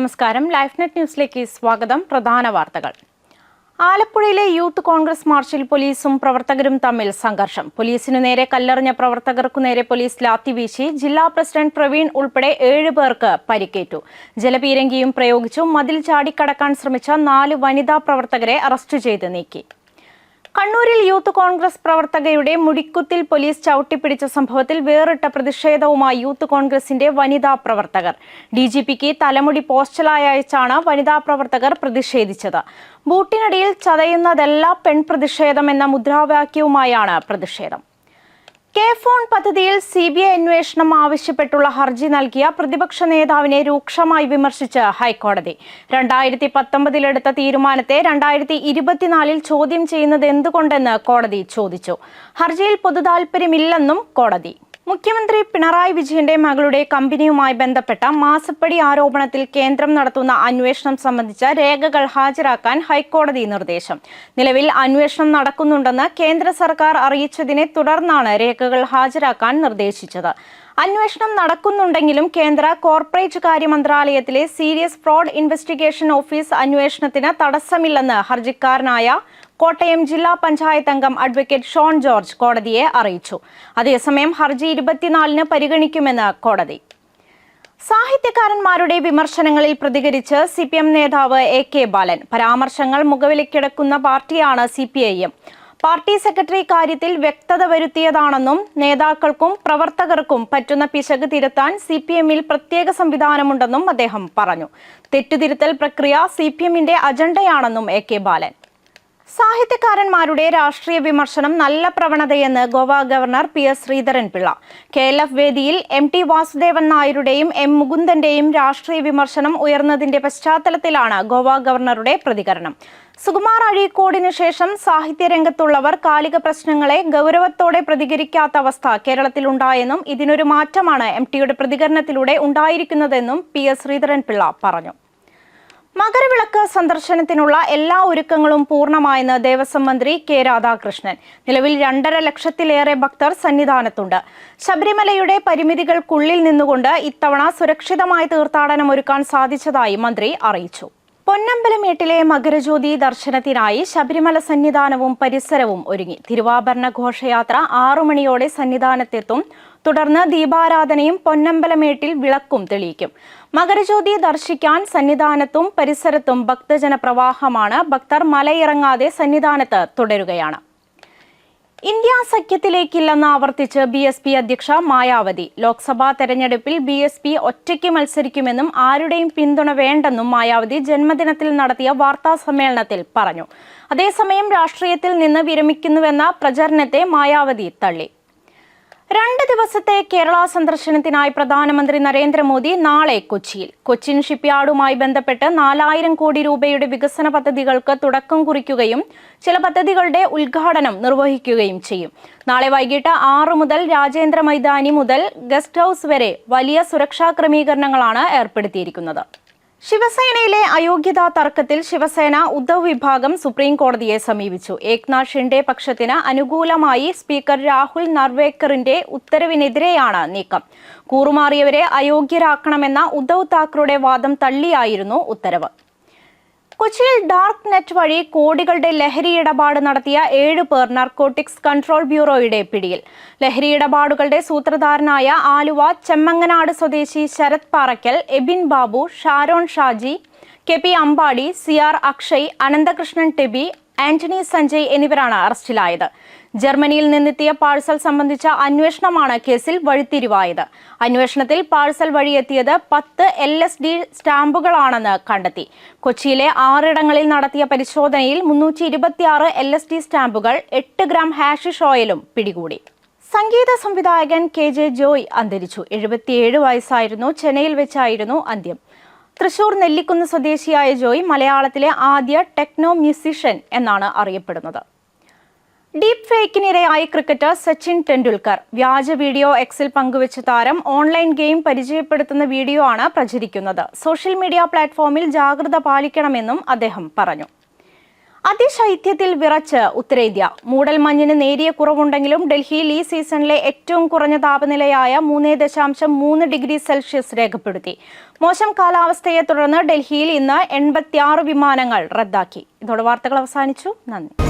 നമസ്കാരം. Life net ന്യൂസിലേക്ക് സ്വാഗതം. പ്രധാന വാർത്തകൾ. ആലപ്പുഴയിലെ യൂത്ത് കോൺഗ്രസ് മാർച്ചിൽ പോലീസും പ്രവർത്തകരും തമ്മിൽ സംഘർഷം. പോലീസിനു നേരെ കല്ലെറിഞ്ഞ പ്രവർത്തകർക്കു നേരെ പോലീസ് ലാത്തിവീശി ജില്ലാ പ്രസിഡന്റ് പ്രവീൺ ഉൾപ്പെടെ ഏഴ് പേർക്ക് പരിക്കേറ്റു. ജലപീരങ്കിയും പ്രയോഗിച്ചു മതിൽ ചാടിക്കടക്കാൻ ശ്രമിച്ച നാല് വനിതാ പ്രവർത്തകരെ അറസ്റ്റ് ചെയ്ത് നീക്കി. കണ്ണൂരിൽ യൂത്ത് കോൺഗ്രസ് പ്രവർത്തകയുടെ മുടിക്കുത്തിൽ പോലീസ് ചവിട്ടിപ്പിടിച്ച സംഭവത്തിൽ വേറിട്ട പ്രതിഷേധവുമായി യൂത്ത് കോൺഗ്രസിന്റെ വനിതാ പ്രവർത്തകർ. ഡി ജി പിക്ക് തലമുടി പോസ്റ്റലായി അയച്ചാണ് വനിതാ പ്രവർത്തകർ പ്രതിഷേധിച്ചത്. ബൂട്ടിനടിയിൽ ചതയുന്നതല്ല പെൺപ്രതിഷേധം എന്ന മുദ്രാവാക്യവുമായാണ് പ്രതിഷേധം. കെ ഫോൺ പദ്ധതിയിൽ സി ബി ഐ അന്വേഷണം ആവശ്യപ്പെട്ടുള്ള ഹർജി നൽകിയ പ്രതിപക്ഷ നേതാവിനെ രൂക്ഷമായി വിമർശിച്ച് ഹൈക്കോടതി. രണ്ടായിരത്തി പത്തൊമ്പതിലെടുത്ത തീരുമാനത്തെ രണ്ടായിരത്തി ഇരുപത്തിനാലിൽ ചോദ്യം ചെയ്യുന്നത് എന്തുകൊണ്ടെന്ന് കോടതി ചോദിച്ചു. ഹർജിയിൽ പൊതുതാൽപര്യമില്ലെന്നും കോടതി. മുഖ്യമന്ത്രി പിണറായി വിജയന്റെ മകളുടെ കമ്പനിയുമായി ബന്ധപ്പെട്ട മാസപ്പടി ആരോപണത്തിൽ കേന്ദ്രം നടത്തുന്ന അന്വേഷണം സംബന്ധിച്ച രേഖകൾ ഹാജരാക്കാൻ ഹൈക്കോടതി നിർദ്ദേശം. നിലവിൽ അന്വേഷണം നടക്കുന്നുണ്ടെന്ന് കേന്ദ്ര സർക്കാർ അറിയിച്ചതിനെ തുടർന്നാണ് രേഖകൾ ഹാജരാക്കാൻ നിർദ്ദേശിച്ചത്. അന്വേഷണം നടക്കുന്നുണ്ടെങ്കിലും കേന്ദ്ര കോർപ്പറേറ്റ് കാര്യ മന്ത്രാലയത്തിലെ സീരിയസ് ഫ്രോഡ് ഇൻവെസ്റ്റിഗേഷൻ ഓഫീസ് അന്വേഷണത്തിന് തടസ്സമില്ലെന്ന് ഹർജിക്കാരനായ കോട്ടയം ജില്ലാ പഞ്ചായത്ത് അംഗം അഡ്വക്കേറ്റ് ഷോൺ ജോർജ് കോടതിയെ അറിയിച്ചു. അതേസമയം ഹർജി ഇരുപത്തിനാലിന് പരിഗണിക്കുമെന്ന് കോടതി. സാഹിത്യകാരന്മാരുടെ വിമർശനങ്ങളിൽ പ്രതികരിച്ച് സി പി എം നേതാവ് എ കെ ബാലൻ. പരാമർശങ്ങൾ മുഖവിലക്കിടക്കുന്ന പാർട്ടിയാണ് C P I M party secretary കാര്യത്തിൽ വ്യക്തത വരുത്തിയതാണെന്നും നേതാക്കൾക്കും പ്രവർത്തകർക്കും പറ്റുന്ന പിശക് തിരുത്താൻ സി പി എമ്മിൽ പ്രത്യേക സംവിധാനമുണ്ടെന്നും അദ്ദേഹം പറഞ്ഞു. തെറ്റുതിരുത്തൽ പ്രക്രിയ സി പി എമ്മിന്റെ അജണ്ടയാണെന്നും എ കെ ബാലൻ. സാഹിത്യകാരന്മാരുടെ രാഷ്ട്രീയ വിമർശനം നല്ല പ്രവണതയെന്ന് Goa governor P S Sreedharan Pillai. K L F വേദിയിൽ എം ടി വാസുദേവൻ നായരുടെയും എം മുകുന്ദന്റെയും രാഷ്ട്രീയ വിമർശനം ഉയർന്നതിന്റെ പശ്ചാത്തലത്തിലാണ് ഗോവ ഗവർണറുടെ പ്രതികരണം. സുകുമാർ അഴീക്കോടിന് ശേഷം സാഹിത്യരംഗത്തുള്ളവർ കാലിക പ്രശ്നങ്ങളെ ഗൗരവത്തോടെ പ്രതികരിക്കാത്ത അവസ്ഥ കേരളത്തിലുണ്ടായെന്നും ഇതിനൊരു മാറ്റമാണ് എം ടിയുടെ പ്രതികരണത്തിലൂടെ ഉണ്ടായിരിക്കുന്നതെന്നും പി എസ് ശ്രീധരൻപിള്ള പറഞ്ഞു. മകരവിളക്ക് സന്ദർശനത്തിനുള്ള എല്ലാ ഒരുക്കങ്ങളും പൂർണമായെന്ന് ദേവസ്വം മന്ത്രി കെ രാധാകൃഷ്ണൻ. നിലവിൽ രണ്ടര ലക്ഷത്തിലേറെ ഭക്തർ സന്നിധാനത്തുണ്ട്. ശബരിമലയുടെ പരിമിതികൾക്കുള്ളിൽ നിന്നുകൊണ്ട് ഇത്തവണ സുരക്ഷിതമായ തീർത്ഥാടനം ഒരുക്കാൻ സാധിച്ചതായി മന്ത്രി അറിയിച്ചു. പൊന്നമ്പലമേട്ടിലെ മകരജ്യോതി ദർശനത്തിനായി ശബരിമല സന്നിധാനവും പരിസരവും ഒരുങ്ങി. തിരുവാഭരണ ഘോഷയാത്ര ആറു മണിയോടെ സന്നിധാനത്തെത്തും. തുടർന്ന് ദീപാരാധനയും പൊന്നമ്പലമേട്ടിൽ വിളക്കും തെളിയിക്കും. മകരജ്യോതി ദർശിക്കാൻ സന്നിധാനത്തും പരിസരത്തും ഭക്തജന പ്രവാഹമാണ് ഭക്തർ മലയിറങ്ങാതെ സന്നിധാനത്ത് തുടരുകയാണ്. ഇന്ത്യ സഖ്യത്തിലേക്കില്ലെന്ന് ആവർത്തിച്ച് ബി എസ് പി അധ്യക്ഷ മായാവതി. ലോക്സഭാ തെരഞ്ഞെടുപ്പിൽ ബി എസ് പി ഒറ്റയ്ക്ക് മത്സരിക്കുമെന്നും ആരുടെയും പിന്തുണ വേണ്ടെന്നും മായാവതി ജന്മദിനത്തിൽ നടത്തിയ വാർത്താ സമ്മേളനത്തിൽ പറഞ്ഞു. അതേസമയം രാഷ്ട്രീയത്തിൽ നിന്ന് വിരമിക്കുന്നുവെന്ന പ്രചരണത്തെ മായാവതി തള്ളി. രണ്ട് ദിവസത്തെ കേരള സന്ദർശനത്തിനായി പ്രധാനമന്ത്രി നരേന്ദ്രമോദി നാളെ കൊച്ചിയിൽ. കൊച്ചിൻ ഷിപ്പ്യാർഡുമായി ബന്ധപ്പെട്ട് നാലായിരം കോടി രൂപയുടെ വികസന പദ്ധതികൾക്ക് തുടക്കം കുറിക്കുകയും ചില പദ്ധതികളുടെ ഉദ്ഘാടനം നിർവഹിക്കുകയും ചെയ്യും. നാളെ വൈകിട്ട് ആറ് മുതൽ രാജേന്ദ്ര മൈതാനി മുതൽ ഗസ്റ്റ് ഹൌസ് വരെ വലിയ സുരക്ഷാ ക്രമീകരണങ്ങളാണ് ഏർപ്പെടുത്തിയിരിക്കുന്നത്. ശിവസേനയിലെ അയോഗ്യതാ തർക്കത്തിൽ ശിവസേന ഉദ്ധവ് വിഭാഗം സുപ്രീം കോടതിയെ സമീപിച്ചു. ഏക്നാഥ് ഷിൻഡെ പക്ഷത്തിന് അനുകൂലമായി സ്പീക്കർ രാഹുൽ നർവേക്കറിന്റെ ഉത്തരവിനെതിരെയാണ് നീക്കം. കൂറുമാറിയവരെ അയോഗ്യരാക്കണമെന്ന ഉദ്ധവ് താക്കറുടെ വാദം തള്ളിയായിരുന്നു ഉത്തരവ്. കൊച്ചിയിൽ ഡാർക്ക് നെറ്റ് വഴി കോടികളുടെ ലഹരി ഇടപാട് നടത്തിയ ഏഴ് പേർ നർക്കോട്ടിക്സ് കൺട്രോൾ ബ്യൂറോയുടെ പിടിയിൽ. ലഹരി ഇടപാടുകളുടെ സൂത്രധാരനായ ആലുവ ചെമ്മങ്ങനാട് സ്വദേശി Sarath Parakkal Ebin Babu Sharon Shaji K P Ambadi C R Akshay Ananthakrishnan Teby Antony Sanjay എന്നിവരാണ് അറസ്റ്റിലായത്. ജർമ്മനിയിൽ നിന്നെത്തിയ പാഴ്സൽ സംബന്ധിച്ച അന്വേഷണമാണ് കേസിൽ വഴിത്തിരിവായത്. അന്വേഷണത്തിൽ പാഴ്സൽ വഴിയെത്തിയത് പത്ത് എൽ എസ് ഡി സ്റ്റാമ്പുകളാണെന്ന് കണ്ടെത്തി. കൊച്ചിയിലെ ആറിടങ്ങളിൽ നടത്തിയ പരിശോധനയിൽ മുന്നൂറ്റി ഇരുപത്തിയാറ് എൽ എസ് ഡി സ്റ്റാമ്പുകൾ എട്ട് ഗ്രാം ഹാഷിഷ് ഓയിലും പിടികൂടി. സംഗീത സംവിധായകൻ കെ ജെ ജോയ് അന്തരിച്ചു. എഴുപത്തിയേഴ് വയസ്സായിരുന്നു. ചെന്നൈയിൽ വെച്ചായിരുന്നു അന്ത്യം. തൃശൂർ നെല്ലിക്കുന്ന് സ്വദേശിയായ ജോയ് മലയാളത്തിലെ ആദ്യ ടെക്നോ മ്യൂസിഷ്യൻ എന്നാണ് അറിയപ്പെടുന്നത്. ഡീപ് ഫേക്കിനിരയായി ക്രിക്കറ്റർ സച്ചിൻ ടെണ്ടുൽക്കർ. വ്യാജ വീഡിയോ എക്സിൽ പങ്കുവച്ച താരം ഓൺലൈൻ ഗെയിം പരിചയപ്പെടുത്തുന്ന വീഡിയോ ആണ് പ്രചരിക്കുന്നത്. സോഷ്യൽ മീഡിയ പ്ലാറ്റ്ഫോമിൽ ജാഗ്രത പാലിക്കണമെന്നും അദ്ദേഹം പറഞ്ഞു. അതിശൈത്യത്തിൽ വിറച്ച് ഉത്തരേന്ത്യ. മൂടൽമഞ്ഞിന് നേരിയ കുറവുണ്ടെങ്കിലും ഡൽഹിയിൽ ഈ സീസണിലെ ഏറ്റവും കുറഞ്ഞ താപനിലയായ മൂന്ന് ദശാംശം മൂന്ന് ഡിഗ്രി സെൽഷ്യസ് രേഖപ്പെടുത്തി. മോശം കാലാവസ്ഥയെ തുടർന്ന് ഡൽഹിയിൽ ഇന്ന് എൺപത്തിയാറ് വിമാനങ്ങൾ റദ്ദാക്കി. ഇതോടെ വാർത്തകൾ അവസാനിച്ചു. നന്ദി.